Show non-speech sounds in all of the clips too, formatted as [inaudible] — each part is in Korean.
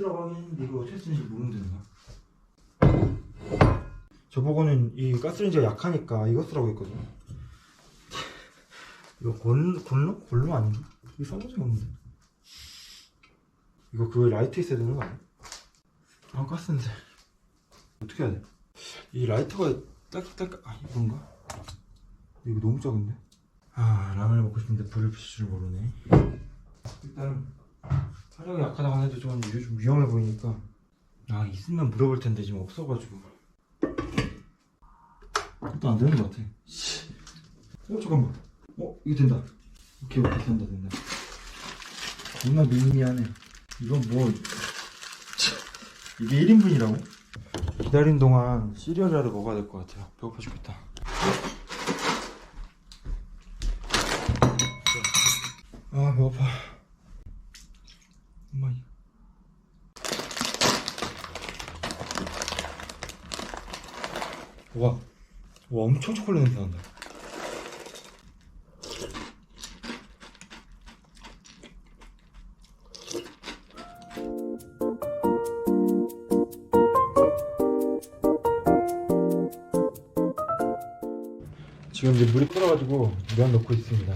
쓰라고 하긴 했는데 이거 어떻게 쓰는지 모르는데 내가 저보고는 이 가스레인지가 약하니까 이거 쓰라고 했거든 [laughs] 이거 곤, 곤로? 곤로 아닌가? 이거 써본 적이 없는데 이거 그 라이트 있어야 되는 거 아니야? 아 가스인데 어떻게 해야 돼? 이 라이터가 딱딱 아 이건가? 이거 너무 작은데? 아 라면을 먹고 싶은데 불을 붙일 줄 모르네 일단 화력이 약하다고 해도 좀, 이게 좀 위험해 보이니까. 아 있으면 물어볼 텐데 지금 없어가지고. 또 안 되는 것 같아. 씨. 어 잠깐만. 어 이거 된다. 오케이 오케이. 된다 된다. 겁나 미니미하네. 이건 뭐 이게 1인분이라고? 기다린 동안 시리얼이라도 먹어야 될 것 같아요. 배고파 죽겠다. 아 배고파 엄마 와, 와 엄청 초콜릿 냄새 난다. 지금 이제 물이 끓어가지고 면 넣고 있습니다.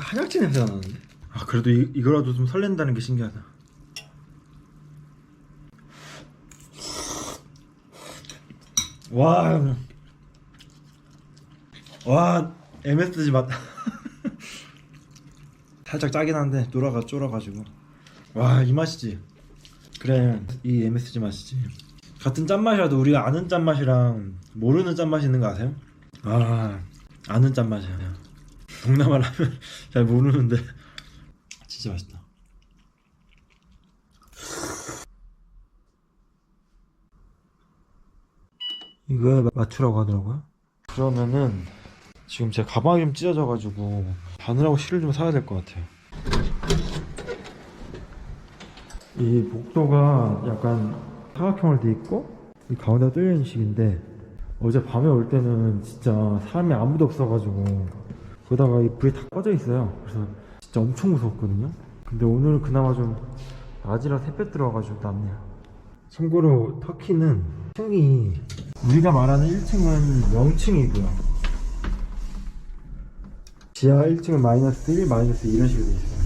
한약재 냄새가 나는데? 아 그래도 이, 이거라도 좀 설렌다는 게 신기하다 와, 와 MSG 맛 [laughs] 살짝 짜긴 한데 노라가 쫄아가지고. 와 이 맛이지. 그래 이 MSG 맛이지. 같은 짠맛이라도 우리가 아는 짠맛이랑 모르는 짠맛이 있는 거 아세요? 아 아는 짠맛이야 동남아 라면 [laughs] 잘 모르는데. 진짜 맛있다. 이거 맞추라고 하더라고요. 그러면은 지금 제 가방이 좀 찢어져가지고 바늘하고 실을 좀 사야 될 것 같아요. 이 복도가 약간 사각형으로 돼 있고 이 가운데가 뚫려 있는 식인데 어제 밤에 올 때는 진짜 사람이 아무도 없어가지고 거기다가 이 불이 다 꺼져 있어요. 그래서 진짜 엄청 무서웠거든요. 근데 오늘 그나마 좀 아지랑 햇볕 들어와가지고 낫네요. 참고로 터키는 층이 우리가 말하는 1층은 0층이고요. 지하 1층은 마이너스 1, 마이너스 2 이런 식으로 돼 있어요.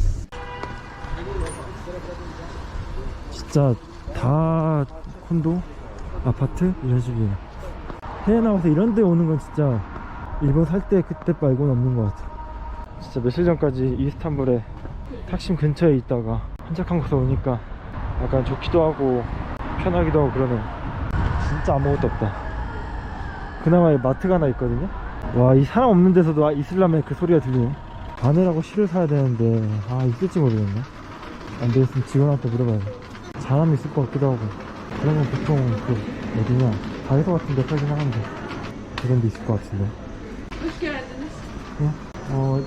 진짜 다 콘도, 아파트 이런 식이에요. 해외 나와서 이런 데 오는 건 진짜 일본 살 때 그때 말고는 없는 것 같아. 진짜 며칠 전까지 이스탄불에 탁심 근처에 있다가 한적한 곳에 오니까 약간 좋기도 하고 편하기도 하고 그러네. 진짜 아무것도 없다. 그나마 이 마트가 하나 있거든요. 와, 이 사람 없는 데서도 아, 이슬람의 그 소리가 들리네. 바늘하고 실을 사야 되는데, 아, 있을지 모르겠네. 안 되겠으면 직원한테 물어봐야 돼. 사람이 있을 것 같기도 하고. 그러면 보통 그, 어디냐, 다이소 같은 데 팔긴 하는데. 그런 데 있을 것 같은데. 어,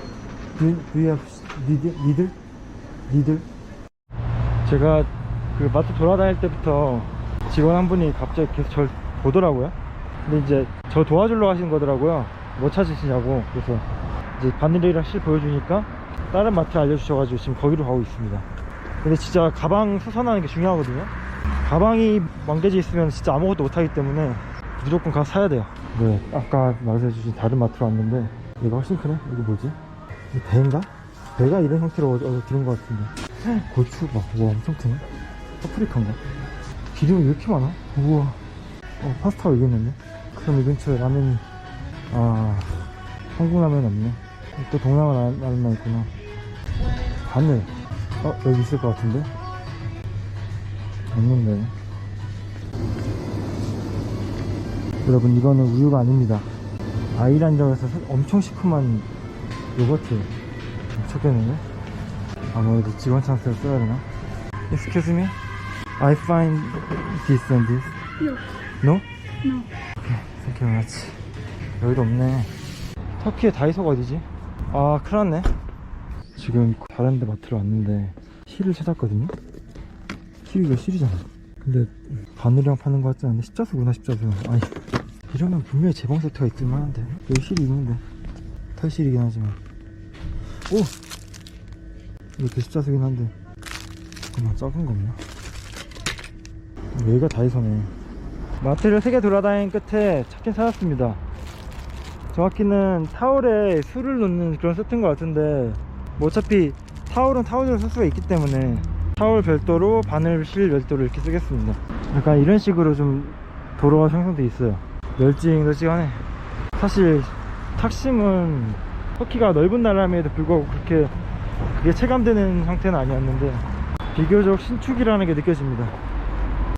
do you have needle? needle? needle? 제가 그 마트 돌아다닐 때부터 직원 한 분이 갑자기 계속 절 보더라고요. 근데 이제 저 도와주러 하신 거더라고요. 뭐 찾으시냐고. 그래서 이제 바늘이랑 실 보여주니까 다른 마트 알려주셔가지고 지금 거기로 가고 있습니다. 근데 진짜 가방 수선하는 게 중요하거든요. 가방이 망개져 있으면 진짜 아무것도 못하기 때문에 무조건 가서 사야 돼요. 네, 아까 말씀해주신 다른 마트로 왔는데 얘가 훨씬 크네. 이거 뭐지? 이 배인가? 배가 이런 형태로 어디, 어디 들은 것 같은데. 고추 봐. 와 엄청 크네. 파프리카인가? 기름이 왜 이렇게 많아? 우와. 어, 파스타가 여기 있는데. 그럼 이 근처에 라면이 아 한국 라면 없네. 또 동남아 라- 라면만 있구나. 바늘. 어 여기 있을 것 같은데. 없는데. 여러분 이거는 우유가 아닙니다. 아이란정에서 엄청 시큼한 요거트 섞였는데 아무래도 직원 찬스를 써야 되나? Excuse me? I find this and this. No? No. Thank you very much. 여기도 없네. 터키의 다이소가 어디지? 아, 큰일 났네. 지금 다른 데 마트로 왔는데 실을 찾았거든요? 키위가 실이잖아. 근데 바늘이랑 파는 거 같지 않은데 십자수구나 십자수. 아니 이러면 분명히 재봉 세트가 있을 만 한데 여기 실이 있는데 털실이긴 하지만 오! 이것도 십자수긴 한데 그만 작은 거 없나? 여기가 다이소네 마트를 세개 돌아다닌 끝에 찾긴 찾았습니다. 정확히는 타올에 술을 넣는 그런 세트인 것 같은데 뭐 어차피 타올은 타올대로 쓸 수가 있기 때문에 타올 별도로 바늘 실 별도로 이렇게 쓰겠습니다. 약간 이런 식으로 좀 도로가 형성돼 있어요. 널찍널찍하네. 사실 탁심은 터키가 넓은 나라임에도 불구하고 그렇게 그게 체감되는 형태는 아니었는데 비교적 신축이라는 게 느껴집니다.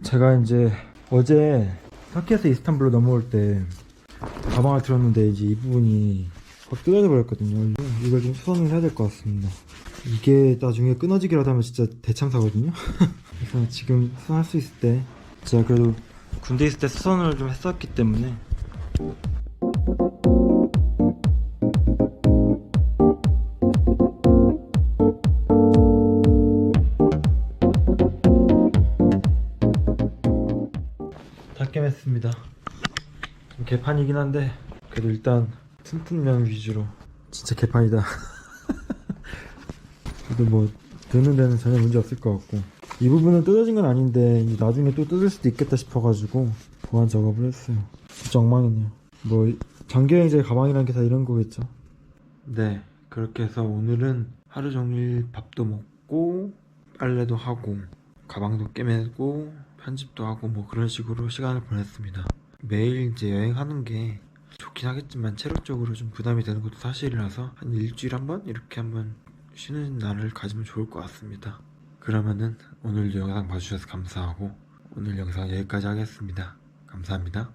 제가 이제 어제 터키에서 이스탄불로 넘어올 때 가방을 들었는데 이제 이 부분이 확 뜯어져 버렸거든요. 이걸 좀 수선을 해야 될 것 같습니다. 이게 나중에 끊어지기라도 하면 진짜 대참사거든요. [laughs] 그래서 지금 수선할 수 있을 때 제가 그래도 군대 있을 때 수선을 좀 했었기 때문에 다 깨맸습니다. 좀 개판이긴 한데 그래도 일단 튼튼 면 위주로 진짜 개판이다. [laughs] 그래도 뭐 드는 데는 전혀 문제 없을 것 같고 이 부분은 뜯어진 건 아닌데 나중에 또 뜯을 수도 있겠다 싶어가지고 보안 작업을 했어요. 진짜 엉망이네요. 뭐 장기여행자의 가방이라는 게다 이런 거겠죠? 네 그렇게 해서 오늘은 하루 종일 밥도 먹고 빨래도 하고 가방도 깨매고 편집도 하고 뭐 그런 식으로 시간을 보냈습니다 매일 이제 여행하는 게 좋긴 하겠지만 체력적으로 좀 부담이 되는 것도 사실이라서 한 일주일에 한 번 이렇게 한번 쉬는 날을 가지면 좋을 것 같습니다. 그러면은 오늘도 영상 봐주셔서 감사하고 오늘 영상 여기까지 하겠습니다. 감사합니다.